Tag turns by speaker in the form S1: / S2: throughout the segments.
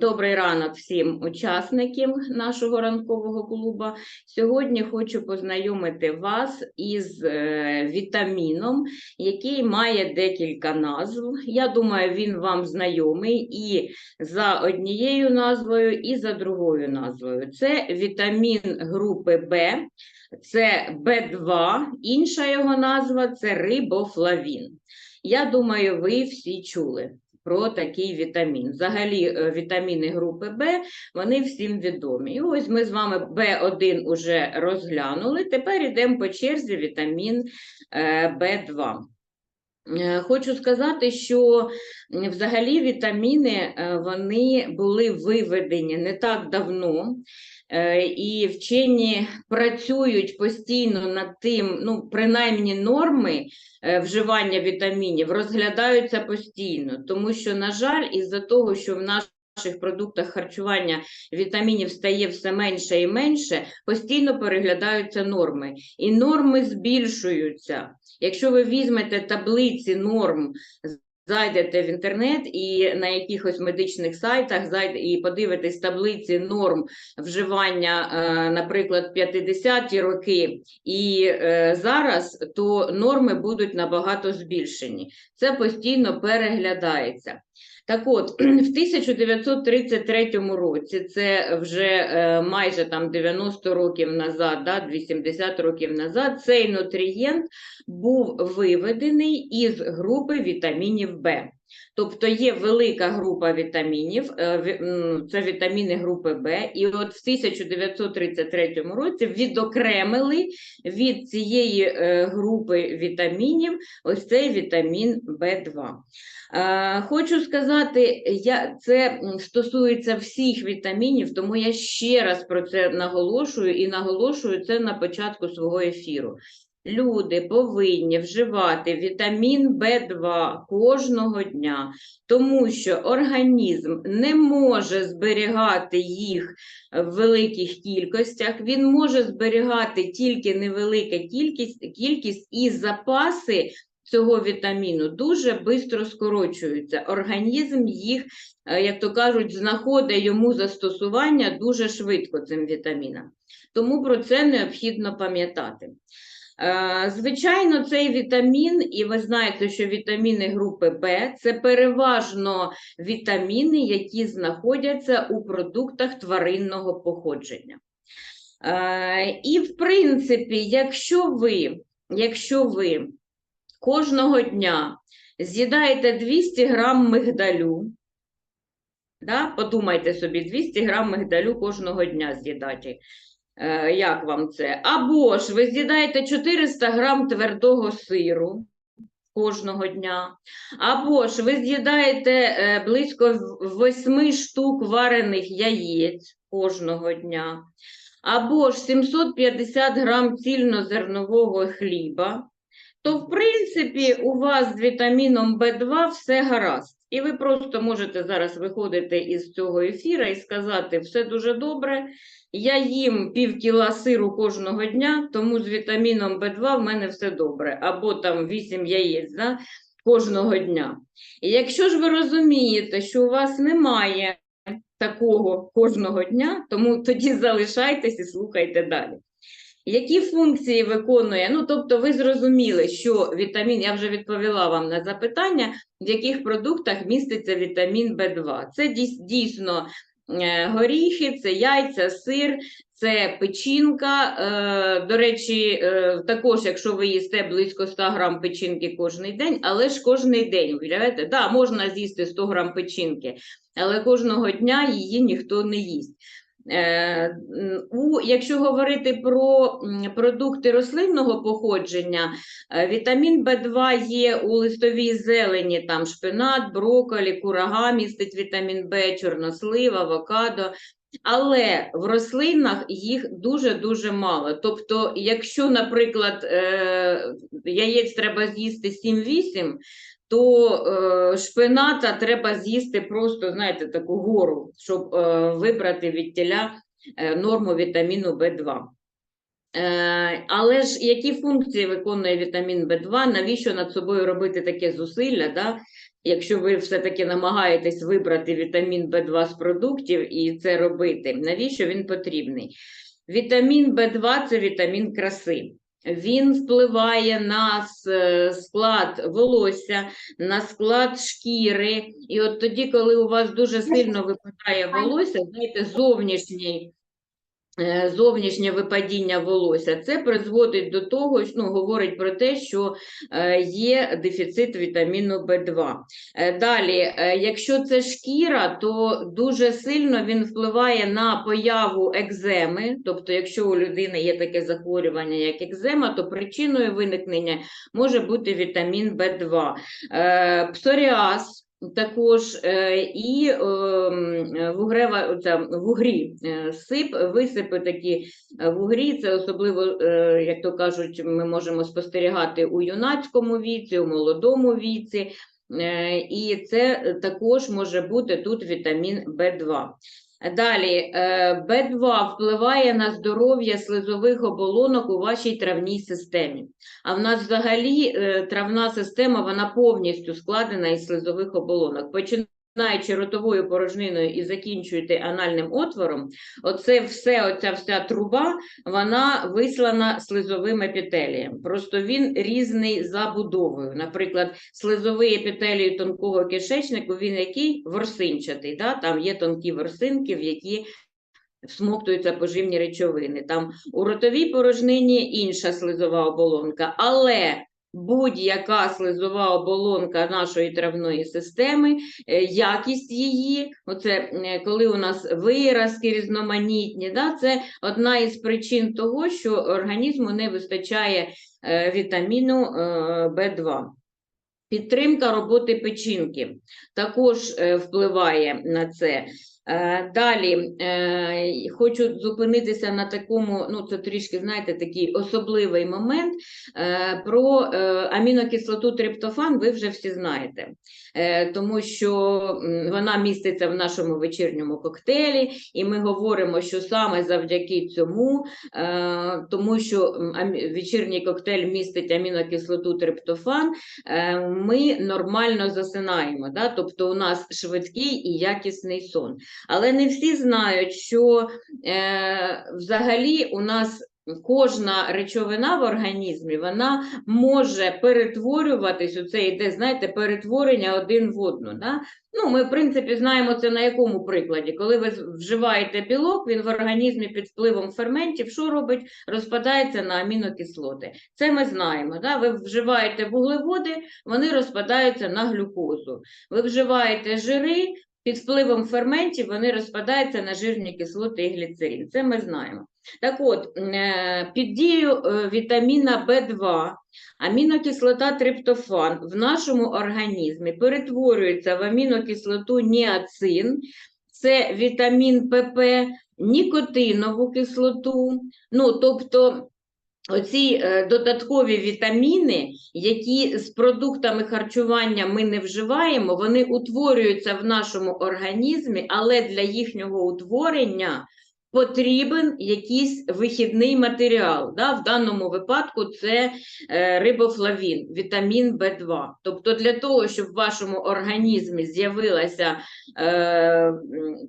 S1: Добрий ранок всім учасникам нашого ранкового клубу. Сьогодні хочу познайомити вас із е, вітаміном, який має декілька назв. Я думаю, він вам знайомий і за однією назвою, і за другою назвою. Це вітамін групи Б, це Б2, інша його назва це рибофлавін. Я думаю, ви всі чули про такий вітамін. Взагалі, е, вітаміни групи Б, вони всім відомі. І ось ми з вами Б1 уже розглянули. Тепер йдемо по черзі вітамін е, Б2. Е, Хочу сказати, що взагалі вітаміни вони були виведені не так давно, і вчені працюють постійно над тим, ну, принаймні норми е, вживання вітамінів розглядаються постійно, тому що, на жаль, із-за того, що в наших продуктах харчування вітамінів стає все менше і менше, постійно переглядаються норми, і норми збільшуються. Якщо ви візьмете таблиці норм, зайдете в інтернет і на якихось медичних сайтах зайде і подивитесь таблиці норм вживання, е, наприклад, 50-ті роки і е, зараз, то норми будуть набагато збільшені. Це постійно переглядається. Так от, в 1933 році, це вже е, майже там 90 років назад, да, 80 років назад, цей нутрієнт був виведений із групи вітамінів Б. Тобто є велика група вітамінів, е, це вітаміни групи Б, і от в 1933 році відокремили від цієї е, групи вітамінів ось цей вітамін В2. Е, Хочу сказати, я, це стосується всіх вітамінів, тому я ще раз про це наголошую і наголошую це на початку свого ефіру. Люди повинні вживати вітамін В2 кожного дня, тому що організм не може зберігати їх в великих кількостях, він може зберігати тільки невелика кількість, кількість і запаси цього вітаміну дуже швидко скорочуються. Організм їх, е, як то кажуть, знаходить йому застосування дуже швидко цим вітамінам. Тому про це необхідно пам'ятати. Е, Звичайно, цей вітамін, і ви знаєте, що вітаміни групи Б це переважно вітаміни, які знаходяться у продуктах тваринного походження. Е, І, в принципі, якщо ви, якщо ви кожного дня з'їдаєте 200 грам мигдалю, да, подумайте собі, 200 грам мигдалю кожного дня з'їдати. Е, Як вам це? Або ж ви з'їдаєте 400 грам твердого сиру кожного дня, або ж ви з'їдаєте е, близько 8 штук варених яєць кожного дня, або ж 750 грам цільнозернового хліба, то, в принципі, у вас з вітаміном В2 все гаразд. І ви просто можете зараз виходити із цього ефіра і сказати, все дуже добре, я їм пів кіла сиру кожного дня, тому з вітаміном В2 в мене все добре. Або там 8 яєць да, кожного дня. І якщо ж ви розумієте, що у вас немає такого кожного дня, тому тоді залишайтесь і слухайте далі. Які функції виконує? Ну, тобто, ви зрозуміли, що вітамін, я вже відповіла вам на запитання, в яких продуктах міститься вітамін В2. Це дійсно горіхи, це яйця, сир, це печінка. Е, До речі, е, також, якщо ви їсте близько 100 грам печінки кожен день, але ж кожен день, уявляєте? Да, можна з'їсти 100 грам печінки, але кожного дня її ніхто не їсть. Е, У, якщо говорити про продукти рослинного походження, е, вітамін В2 є у листовій зелені, там шпинат, брокколі, курага містить вітамін В, чорнослив, авокадо. Але в рослинах їх дуже-дуже мало. Тобто, якщо, наприклад, е, яєць треба з'їсти 7-8, то е, шпината треба з'їсти просто, знаєте, таку гору, щоб е, вибрати від тіля е, норму вітаміну В2. Е, але ж які функції виконує вітамін В2? Навіщо над собою робити таке зусилля? Да? якщо ви все-таки намагаєтесь вибрати вітамін В2 з продуктів і це робити, навіщо він потрібний? Вітамін В2 це вітамін краси. Він впливає на е, склад волосся, на склад шкіри. І от тоді, коли у вас дуже сильно випадає волосся, знаєте, зовнішній зовнішнє випадіння волосся, це призводить до того, ну, говорить про те, що е, є дефіцит вітаміну В2. Е, Далі, е, якщо це шкіра, то дуже сильно він впливає на появу екземи. Тобто, якщо у людини є таке захворювання, як екзема, то причиною виникнення може бути вітамін В2. Е, Псоріаз також е, і е, вугрева, це вугрі, е, сип, висипи такі вугрі, це особливо, як то кажуть, ми можемо спостерігати у юнацькому віці, у молодому віці, і це також може бути тут вітамін В2. Далі, е, В2 впливає на здоров'я слизових оболонок у вашій травній системі. А в нас взагалі е, травна система вона повністю складена із слизових оболонок. Починаючи ротовою порожниною і закінчуєте анальним отвором, оце все, оця вся труба, вона вислана слизовим епітелієм. Просто він різний за будовою. Наприклад, слизовий епітелій тонкого кишечнику, він який ворсинчатий, да? там є тонкі ворсинки, в які всмоктуються поживні речовини. Там у ротовій порожнині інша слизова оболонка, але будь-яка слизова оболонка нашої травної системи, е, якість її, оце е, коли у нас виразки різноманітні, да, це одна із причин того, що організму не вистачає е, вітаміну е, В2. Підтримка роботи печінки також впливає на це. Е, Далі е, хочу зупинитися на такому, ну це трішки, знаєте, такий особливий момент. Е, Про амінокислоту триптофан ви вже всі знаєте, тому що вона міститься в нашому вечірньому коктейлі, і ми говоримо, що саме завдяки цьому, тому що вечірній коктейль містить амінокислоту триптофан, ми нормально засинаємо. Да? Тобто у нас швидкий і якісний сон. Але не всі знають, що е, взагалі у нас кожна речовина в організмі вона може перетворюватись, оце йде, знаєте, перетворення один в одну. Да? Ну, ми, в принципі, знаємо це на якому прикладі. Коли ви вживаєте білок, він в організмі під впливом ферментів, що робить? Розпадається на амінокислоти. Це ми знаємо. Да? Ви вживаєте вуглеводи, вони розпадаються на глюкозу. Ви вживаєте жири, під впливом ферментів вони розпадаються на жирні кислоти і гліцерин. Це ми знаємо. Так от, е, під дією е, вітаміна В2 амінокислота триптофан в нашому організмі перетворюється в амінокислоту ніацин, це вітамін ПП, нікотинову кислоту, ну, тобто Оці е, додаткові вітаміни, які з продуктами харчування ми не вживаємо, вони утворюються в нашому організмі, але для їхнього утворення потрібен якийсь вихідний матеріал. Да? В даному випадку це е, рибофлавін, вітамін В2. Тобто для того, щоб в вашому організмі з'явилася е,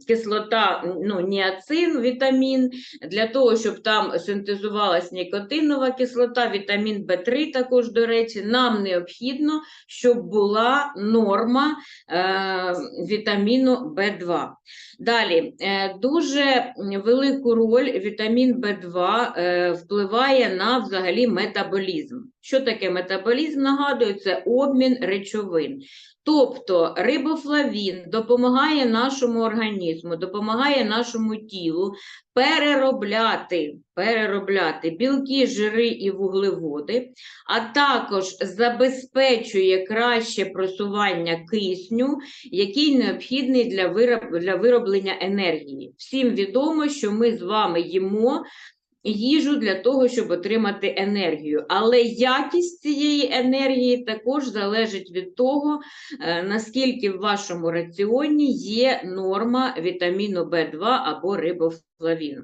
S1: кислота, ну, ніацин, вітамін, для того, щоб там синтезувалась нікотинова кислота, вітамін В3 також, до речі, нам необхідно, щоб була норма е, вітаміну В2. Далі, е, дуже велику роль вітамін В2 е, впливає на взагалі метаболізм. Що таке метаболізм? Нагадую, це обмін речовин. Тобто рибофлавін допомагає нашому організму, допомагає нашому тілу переробляти, переробляти білки, жири і вуглеводи, а також забезпечує краще просування кисню, який необхідний для, для вироблення енергії. Всім відомо, що ми з вами їмо їжу для того, щоб отримати енергію. Але якість цієї енергії також залежить від того, е, наскільки в вашому раціоні є норма вітаміну В2 або рибофлавіну.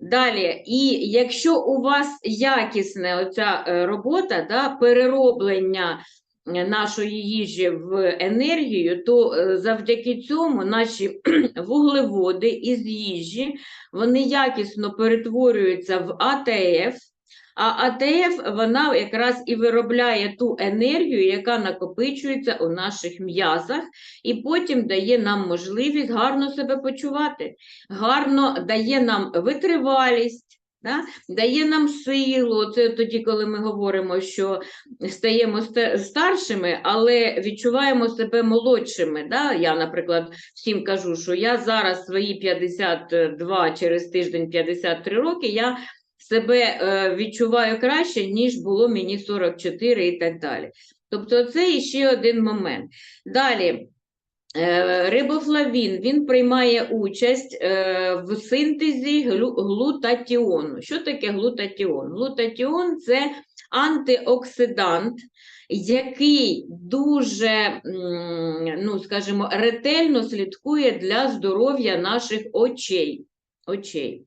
S1: Далі, і якщо у вас якісна оця е, робота, да, перероблення нашої їжі в енергію, то е, завдяки цьому наші вуглеводи із їжі вони якісно перетворюються в АТФ. А АТФ вона якраз і виробляє ту енергію, яка накопичується у наших м'язах, і потім дає нам можливість гарно себе почувати, гарно дає нам витривалість, да? дає нам силу. Це тоді, коли ми говоримо, що стаємо старшими, але відчуваємо себе молодшими. Да? Я, наприклад, всім кажу, що я зараз свої 52, через тиждень 53 роки, я себе е, відчуваю краще, ніж було мені 44 і так далі. Тобто це іще один момент. Далі. Е, Рибофлавін він приймає участь е, в синтезі глутатіону. Що таке глутатіон? Глутатіон це антиоксидант, який дуже, ну, скажімо, ретельно слідкує для здоров'я наших очей. очей.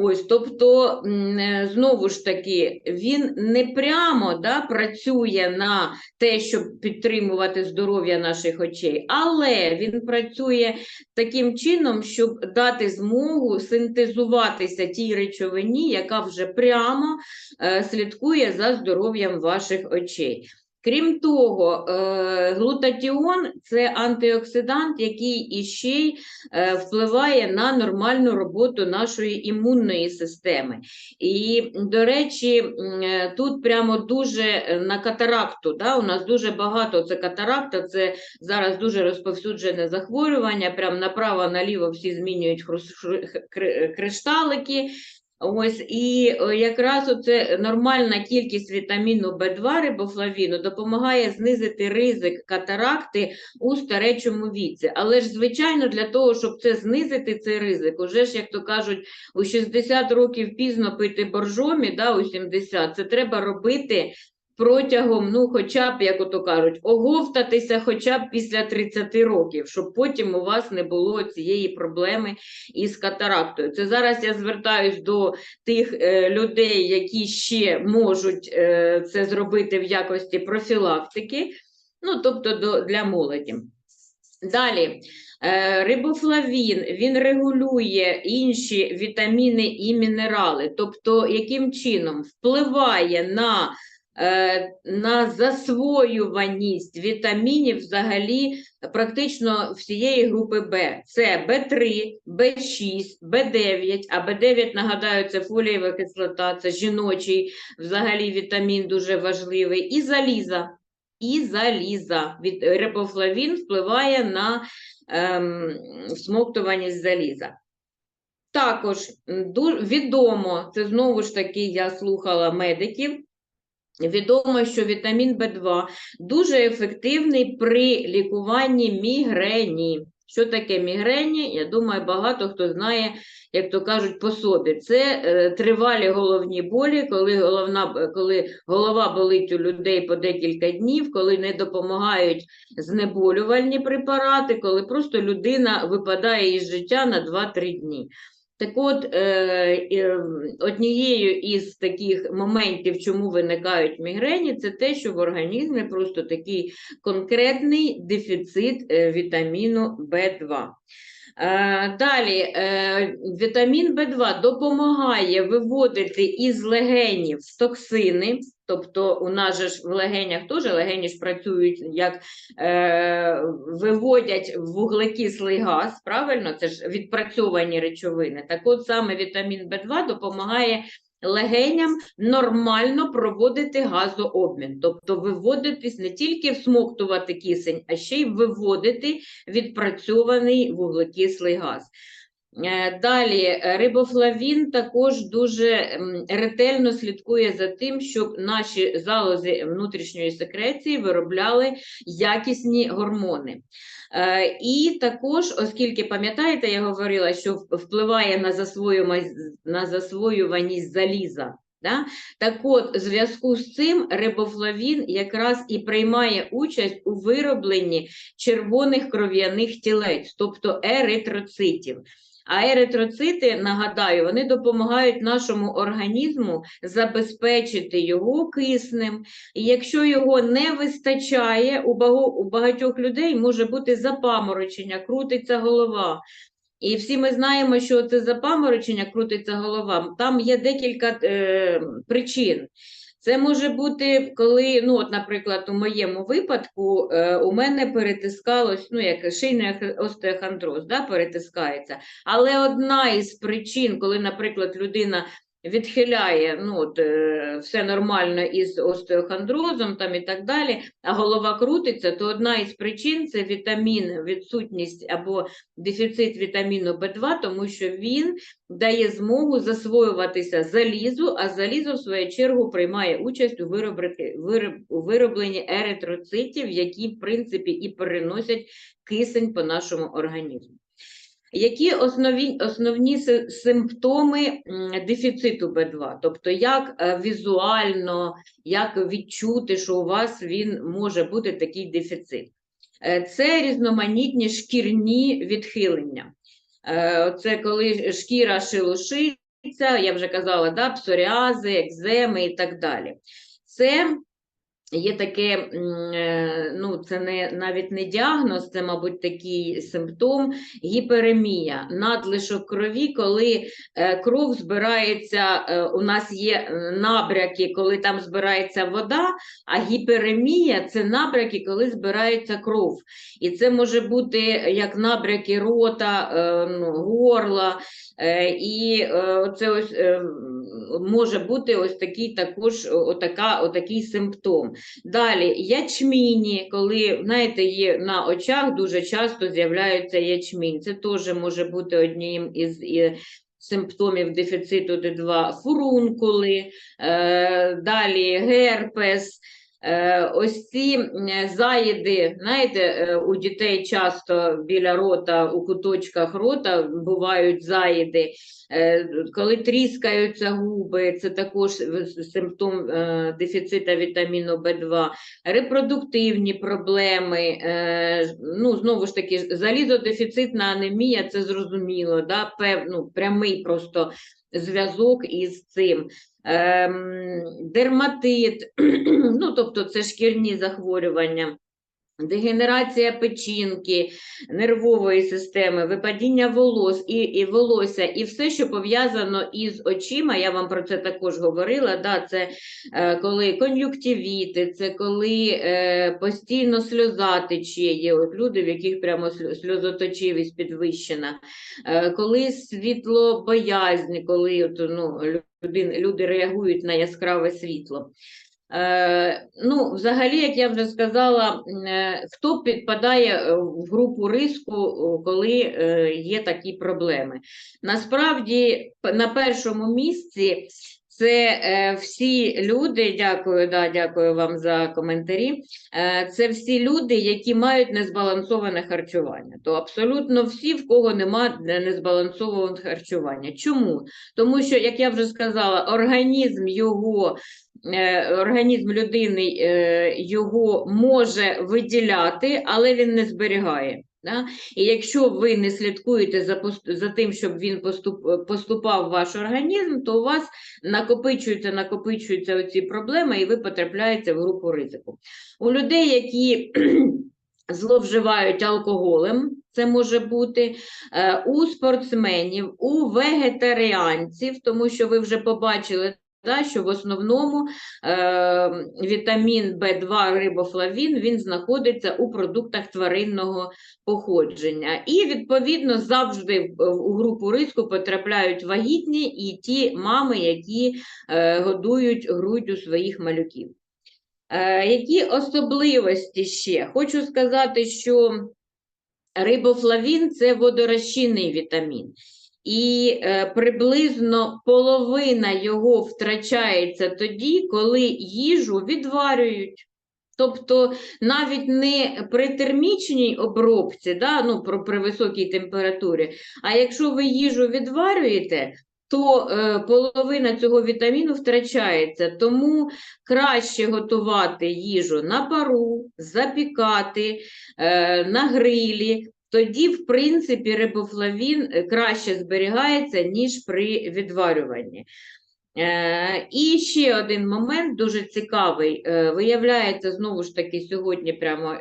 S1: Ось, тобто, е, знову ж таки, він не прямо да, працює на те, щоб підтримувати здоров'я наших очей, але він працює таким чином, щоб дати змогу синтезуватися тій речовині, яка вже прямо е, слідкує за здоров'ям ваших очей. Крім того, е, глутатіон це антиоксидант, який іще й е, впливає на нормальну роботу нашої імунної системи. І, до речі, е, тут прямо дуже на катаракту. Да? У нас дуже багато це катаракта, це зараз дуже розповсюджене захворювання. Прямо направо-наліво всі змінюють кришталики. Ось і е, якраз оце нормальна кількість вітаміну В2 рибофлавіну допомагає знизити ризик катаракти у старечому віці. Але ж, звичайно, для того, щоб це знизити цей ризик, уже ж, як то кажуть, у 60 років пізно пити боржомі, да, у 70, це треба робити протягом, ну, хоча б, як ото кажуть, оговтатися хоча б після 30 років, щоб потім у вас не було цієї проблеми із катарактою. Це зараз я звертаюсь до тих е, людей, які ще можуть е, це зробити в якості профілактики, ну, тобто до, для молоді. Далі, е, рибофлавін, він регулює інші вітаміни і мінерали, тобто яким чином впливає на, на засвоюваність вітамінів взагалі практично всієї групи Б. Це В3, В6, В9, а В9, нагадаю, це фолієва кислота, це жіночий взагалі вітамін дуже важливий, і заліза. І заліза. Від рибофлавін впливає на ем, всмоктуваність заліза. Також відомо, це знову ж таки я слухала медиків, відомо, що вітамін В2 дуже ефективний при лікуванні мігрені. Що таке мігрені? Я думаю, багато хто знає, як то кажуть, по собі. Це е, тривалі головні болі, коли, головна, коли голова болить у людей по декілька днів, коли не допомагають знеболювальні препарати, коли просто людина випадає із життя на 2-3 дні. Так от, е, е, однією із таких моментів, чому виникають мігрені, це те, що в організмі просто такий конкретний дефіцит е, вітаміну В2. Е, Далі, вітамін В2 допомагає виводити із легенів токсини, тобто у нас же ж в легенях теж легені ж працюють як е, виводять вуглекислий газ, правильно? Це ж відпрацьовані речовини. Так от саме вітамін В2 допомагає легеням нормально проводити газообмін, тобто виводитись не тільки всмоктувати кисень, а ще й виводити відпрацьований вуглекислий газ. Е, Далі е, рибофлавін також дуже ретельно слідкує за тим, щоб наші залози внутрішньої секреції виробляли якісні гормони. Е, І також, оскільки пам'ятаєте, я говорила, що впливає на засвоюваність, на засвоюваність заліза. Да? Так от, в зв'язку з цим рибофлавін якраз і приймає участь у виробленні червоних кров'яних тілець, тобто еритроцитів. А еритроцити, нагадаю, вони допомагають нашому організму забезпечити його киснем. І якщо його не вистачає, у багатьох людей може бути запаморочення, крутиться голова. І всі ми знаємо, що це запаморочення, крутиться голова. Там є декілька е, причин. Це може бути, коли, ну, от, наприклад, у моєму випадку е, у мене перетискалось, ну, як шийний остеохондроз, да, перетискається. Але одна із причин, коли, наприклад, людина відхиляє ну, от, е, все нормально із остеохондрозом там, і так далі, а голова крутиться, то одна із причин це вітамін, відсутність або дефіцит вітаміну В2, тому що він дає змогу засвоюватися залізу, а залізо, в свою чергу, приймає участь у, виробленні еритроцитів, які, в принципі, і переносять кисень по нашому організму. Які основні, основні симптоми дефіциту В2? Тобто, як е, візуально, як відчути, що у вас він може бути такий дефіцит? Е, Це різноманітні шкірні відхилення. Е, Це коли шкіра шелушиться, я вже казала, да, псоріази, екземи і так далі. Це є таке, е, ну, це не, навіть не діагноз, це, мабуть, такий симптом гіперемія, надлишок крові, коли е, кров збирається, е, у нас є набряки, коли там збирається вода, а гіперемія це набряки, коли збирається кров. І це може бути як набряки рота, ну, горла, і е, оце ось е, може бути ось такий також отака, отакий симптом. Далі ячміні, коли знаєте, є на очах дуже часто з'являється ячмінь. Це теж може бути одним із симптомів дефіциту Д2, фурункули, е, далі герпес. Е, ось ці заїди, знаєте, е, у дітей часто біля рота, у куточках рота бувають заїди, Е, коли тріскаються губи, це також симптом дефіцита вітаміну В2, репродуктивні проблеми, ну, знову ж таки, залізодефіцитна анемія, це зрозуміло, да, пев, ну, прямий просто зв'язок із цим. Ем, дерматит, ну, тобто це шкірні захворювання. Дегенерація печінки, нервової системи, випадіння волос і, і волосся, і все, що пов'язано із очима, я вам про це також говорила. Да, це е, коли кон'юктивіти, це коли е, постійно сльоза тече, от люди, в яких прямо сльозоточивість підвищена, е, коли світлобоязнь, коли от, ну, люди реагують на яскраве світло. Е, ну, взагалі, як я вже сказала, е, хто підпадає е, в групу риску, коли є такі проблеми? Насправді, на першому місці це всі люди, дякую, да, дякую вам за коментарі. Це всі люди, які мають незбалансоване харчування. То абсолютно всі, в кого нема незбалансованого харчування. Чому? Тому що, як я вже сказала, організм його організм людини е, його може виділяти, але він не зберігає. Да? І якщо ви не слідкуєте за, за тим, щоб він поступ, поступав в ваш організм, то у вас накопичуються, накопичуються оці проблеми, і ви потрапляєте в групу ризику. У людей, які зловживають алкоголем, це може бути е, у спортсменів, у вегетаріанців, тому що ви вже побачили. Да, що в основному е, вітамін В2 рибофлавін він знаходиться у продуктах тваринного походження. І, відповідно, завжди у групу риску потрапляють вагітні і ті мами, які е, годують груддю своїх малюків. Е, які особливості ще? Хочу сказати, що рибофлавін це водорозчинний вітамін. І е, приблизно половина його втрачається тоді, коли їжу відварюють. Тобто навіть не при термічній обробці, да, ну, про, при високій температурі, а якщо ви їжу відварюєте, то е, половина цього вітаміну втрачається. Тому краще готувати їжу на пару, запікати, е, на грилі. Тоді, в принципі, рибофлавін е, краще зберігається, ніж при відварюванні. Е, І ще один момент дуже цікавий. Е, Виявляється, знову ж таки, сьогодні прямо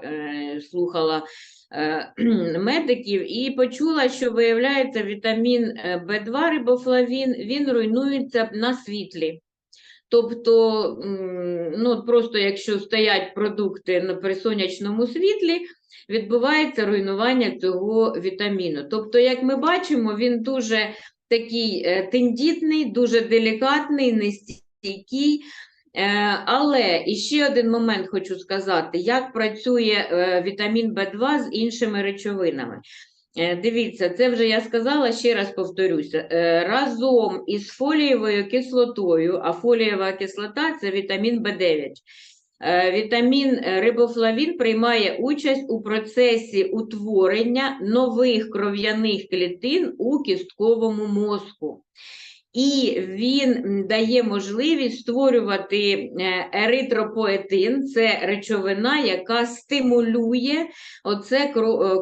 S1: слухала медиків і почула, що виявляється вітамін е, В2 рибофлавін, він руйнується на світлі. Тобто, ну, просто якщо стоять продукти при сонячному світлі, відбувається руйнування цього вітаміну. Тобто, як ми бачимо, він дуже такий е, тендітний, дуже делікатний, нестійкий. Е, Але ще один момент хочу сказати, як працює е, вітамін В2 з іншими речовинами. Дивіться, це вже я сказала, ще раз повторюся. Разом із фолієвою кислотою, а фолієва кислота це вітамін В9. Е, Вітамін е, рибофлавін приймає участь у процесі утворення нових кров'яних клітин у кістковому мозку. І він дає можливість створювати е, еритропоетин, це речовина, яка стимулює оце е,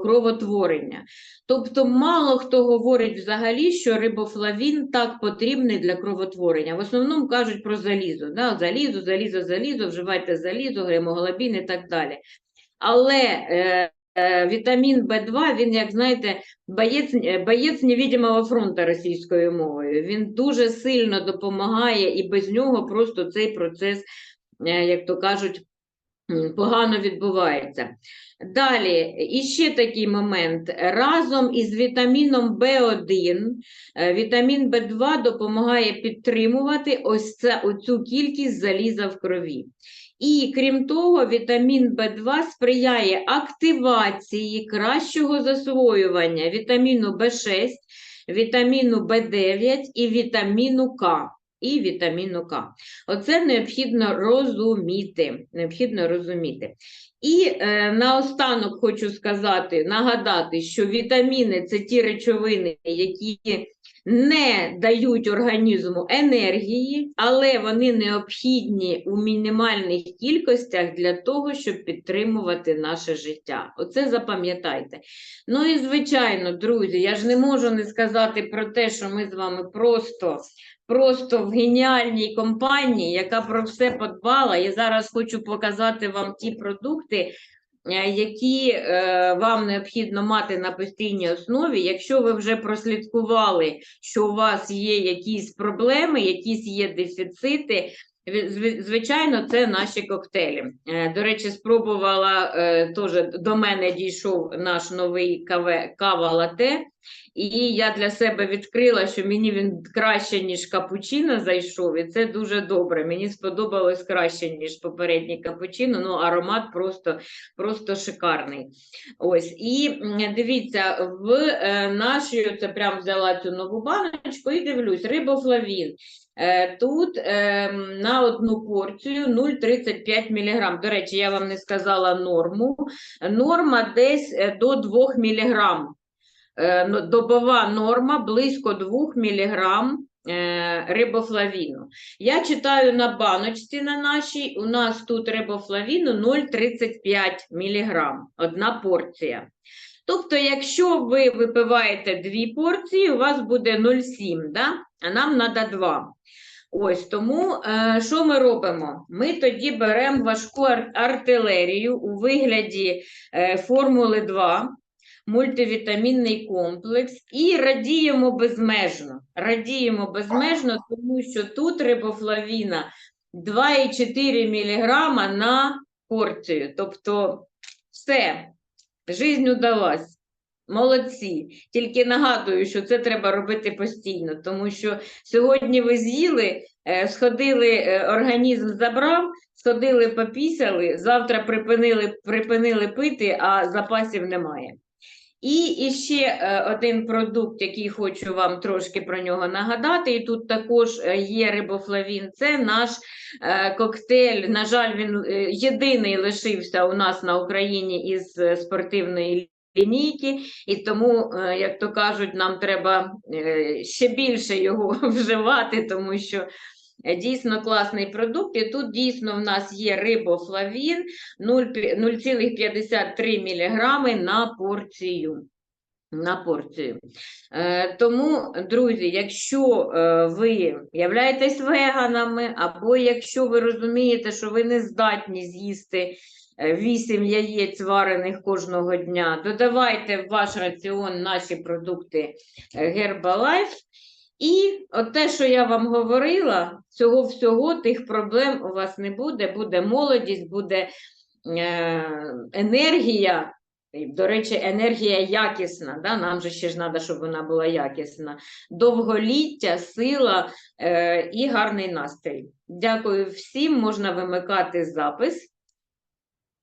S1: кровотворення. Тобто мало хто говорить взагалі, що рибофлавін так потрібний для кровотворення. В основному кажуть про залізо. Да? Залізо, залізо, залізо, вживайте залізо, гемоглобін і так далі. Але е, вітамін В2, він, як знаєте, боєць, е, боєць невидимого фронту російською мовою. Він дуже сильно допомагає, і без нього просто цей процес, е, як то кажуть, погано відбувається. Далі, іще такий момент. Разом із вітаміном В1, е, вітамін В2 допомагає підтримувати ось оцю кількість заліза в крові. І крім того, вітамін В2 сприяє активації кращого засвоювання вітаміну В6, вітаміну В9 і вітаміну К. І вітаміну К. Оце необхідно розуміти. Необхідно розуміти. І е, наостанок хочу сказати, нагадати, що вітаміни це ті речовини, які не дають організму енергії, але вони необхідні у мінімальних кількостях для того, щоб підтримувати наше життя. Оце запам'ятайте. Ну і звичайно, друзі, я ж не можу не сказати про те, що ми з вами просто. Просто в геніальній компанії, яка про все подбала. І зараз хочу показати вам ті продукти, які е, вам необхідно мати на постійній основі. Якщо ви вже прослідкували, що у вас є якісь проблеми, якісь є дефіцити. Звичайно, це наші коктейлі. Е, До речі, спробувала е, теж до мене дійшов наш новий кава лате. І я для себе відкрила, що мені він краще, ніж капучино зайшов, і це дуже добре. Мені сподобалось краще, ніж попередній капучино. Ну, аромат просто, просто шикарний. Ось, і дивіться, в е, нашій, це прям взяла цю нову баночку і дивлюсь, рибофлавін. Е, Тут е, на одну порцію 0,35 мг. До речі, я вам не сказала норму. Норма десь е, до 2 мг. Е, ну, добова норма близько 2 мг рибофлавіну. Я читаю на баночці на нашій, у нас тут рибофлавіну 0,35 мг, одна порція. Тобто, якщо ви випиваєте дві порції, у вас буде 0,7, да? а нам треба 2. Ось тому, е, що ми робимо? Ми тоді беремо важку ар- артилерію у вигляді е, формули 2, мультивітамінний комплекс і радіємо безмежно. Радіємо безмежно, тому що тут рибофлавіна 2,4 мг на порцію. Тобто все, жизнь удалась. Молодці. Тільки нагадую, що це треба робити постійно, тому що сьогодні ви з'їли, е, сходили, е, організм забрав, сходили, попісяли, завтра припинили, припинили пити, а запасів немає. І, ще е, один продукт, який хочу вам трошки про нього нагадати, і тут також є рибофлавін. Це наш коктейль. На жаль, він єдиний лишився у нас на Україні із спортивної лінійки, і тому, е, як то кажуть, нам треба е, ще більше його вживати, тому що е, дійсно класний продукт. І тут дійсно в нас є рибофлавін 0,53 мг на порцію. на порцію. Тому, друзі, якщо ви являєтесь веганами, або якщо ви розумієте, що ви не здатні з'їсти 8 яєць варених кожного дня, додавайте в ваш раціон наші продукти е, Herbalife. І от те, що я вам говорила, цього всього тих проблем у вас не буде. Буде молодість, буде е, енергія. До речі, енергія якісна, да? нам же ще ж треба, щоб вона була якісна. Довголіття, сила е, і гарний настрій. Дякую всім. Можна вимикати запис.